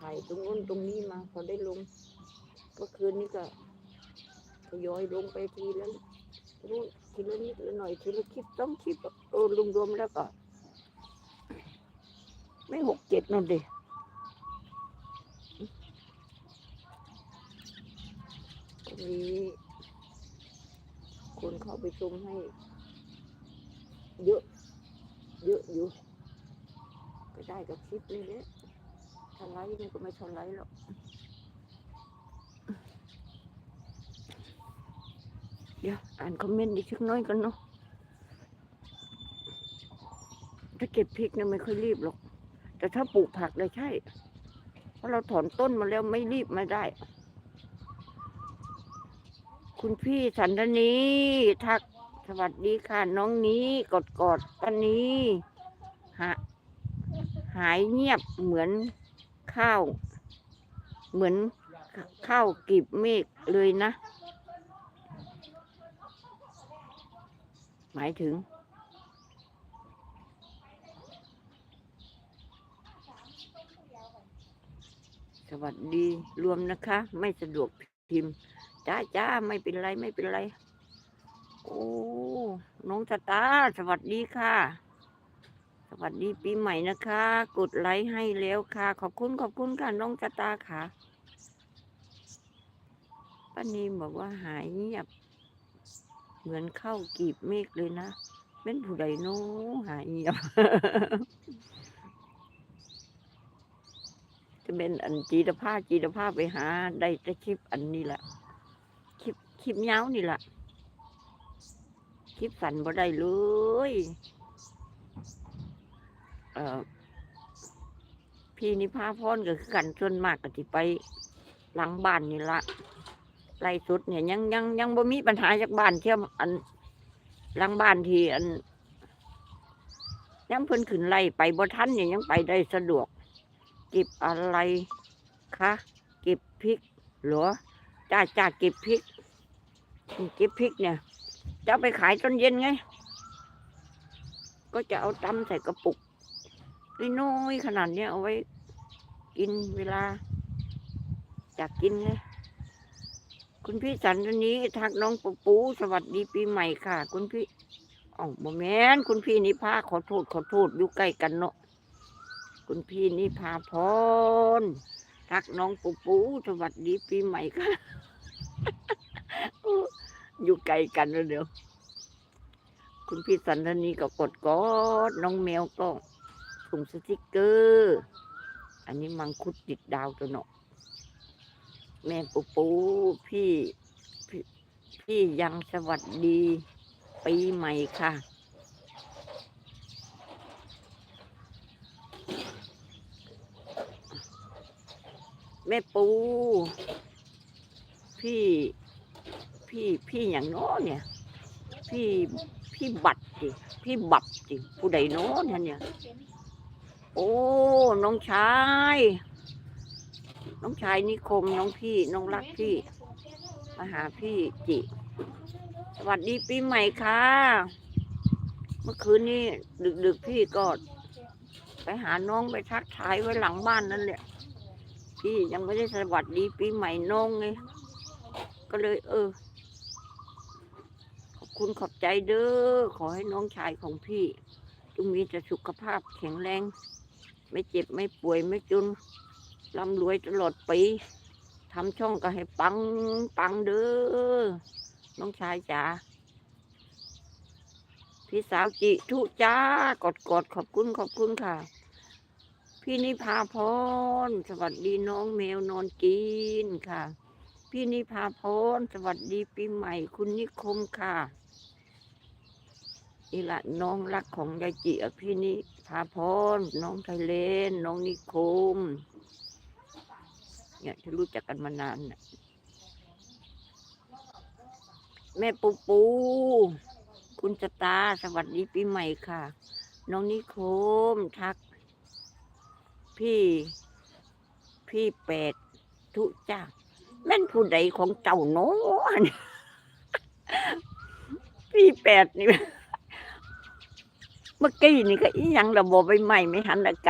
ถ่ายตรงนู้นตรงนี้มาพอได้ลงเมื่อคืนนี้ก็ทยอยลงไปทีและนู้นทีละนิดละหน่อยทีละคลิปต้องคลิปเออรวมๆแล้วก็ ไม่หกเจ็ดนั่นดิก็มีคนเข้าไปชมให้ เยอะ เยอะอยู่ ก็ได้กับคลิปนี่แหละ ถ้าไลค์นี่ก็ไม่เท่าไลค์หรอกเดี๋ยวอ่านคอมเมนต์อีกสักน้อยกันเนาะถ้าเก็บพริกเนี่ยไม่ค่อยรีบหรอก แต่ถ้าปลูกผักเลยใช่ เพราะเราถอนต้นมาแล้วไม่รีบไม่ได้ คุณพี่สันทนีทักสวัสดีค่ะน้องนี้กอดกอดๆปันนี้หาหายเงียบเหมือน ข้าว เหมือนข้าวกลีบเมฆเลยนะ หมายถึง สวัสดีรวมนะคะ ไม่สะดวกพิมพ์จ้าจ้าไม่เป็นไรไม่เป็นไร โอ้ น้องตาตา สวัสดีค่ะ วัสดีปีใหม่นะคะ กดไลค์ให้แล้วค่ะ ขอบคุณขอบคุณค่ะน้องตาตาค่ะป้านีบอกว่าหายเงียบ เหมือนเข้ากีบเมฆเลยนะเป็นผู้ใดโน้หายเงียบจะเป็นอันจีตภาพจีตภาพไปหา ได้แต่คลิปอันนี้แหละคลิปคลิปยาวนี่แหละคลิปสั้นบ่ได้เลย พี่นิพาพรก็คือกันส่วนมากก็ที่ไปหลังบ้านนี่ละไล่สุดเนี่ยยังยังยังบ่มีปัญหาจากบ้านเที่ยวอันหลังบ้านที่อันยังเพิ่นขึ้นไล่ไปบ่ทันเนี่ยยังไปได้สะดวก เก็บอะไรคะเก็บพริกหรอจ้าจ้าเก็บพริกเก็บพริกเนี่ย จะไปขายตอนเย็นไง ก็จะเอาตำใส่กระปุก น้อยขนาดเนี้ยเอาไว้ กินเวลาอยากกินเลยคุณพี่สันตนี้ทักน้องปูปูสวัสดีปีใหม่ค่ะ คุณพี่อ๋อบ่แมนคุณพี่นิพาขอโทษขอโทษอยู่ใกล้กันเนาะคุณพี่นิพาพรทักน้องปูปูสวัสดีปีใหม่ค่ะ อยู่ไกลกันแล้วเดี๋ยว คุณพี่สันทนีก็กดกอดน้องแมวก็ ส่งสติกเกอร์ อันนี้มังคุดติดดาวตัวเนาะแม่ปูปูพี่พี่พี่ยังสวัสดีปีใหม่ค่ะแม่ปู พี่พี่พี่อย่างน้อเนี่ย พี่พี่บัตรจิพี่บับจิผู้ใดน้เนี่ยเนี่ย อ้น้องชาย น้องชายนิคมน้องพี่น้องรักพี่มาหาพี่จิ สวัสดีปีใหม่ค่ะ เมื่อคืนนี้ดึกๆพี่ก็ไปหาน้องไปทักทายไว้หลังบ้านนั่นแหละพี่ยังไม่ได้สวัสดีปีใหม่น้องไงก็เลย เออ ขอบคุณขอบใจเด้อขอให้น้องชายของพี่จงมีแต่สุขภาพแข็งแรง ไม่เจ็บไม่ป่วยไม่จนร่ำรวยตลอดปีทำช่องก็ให้ปังปังเด้อน้องชายจ๋าพี่สาวจิทุจ้ากดกดขอบคุณขอบคุณค่ะ พี่นิพาพร สวัสดีน้องแมวนอนกินค่ะ พี่นิพาพร สวัสดีปีใหม่คุณนิคมค่ะนี่ละน้องรักของยายจิอะพี่นิ พาพรน้องไทยเลนน้องนิคมเนี่ยที่รู้จักกันมานานน่ะแม่ปูปู คุณสตาสวัสดีปีใหม่ค่ะ น้องนิคมทัก พี่ พี่แปดทุจ้าแม่นผู้ใดของเจ้าโน้นพี่แปดนี่ เมื่อกี้นี่ก็อีหยังระบบใบใหม่ไม่หันอากาศ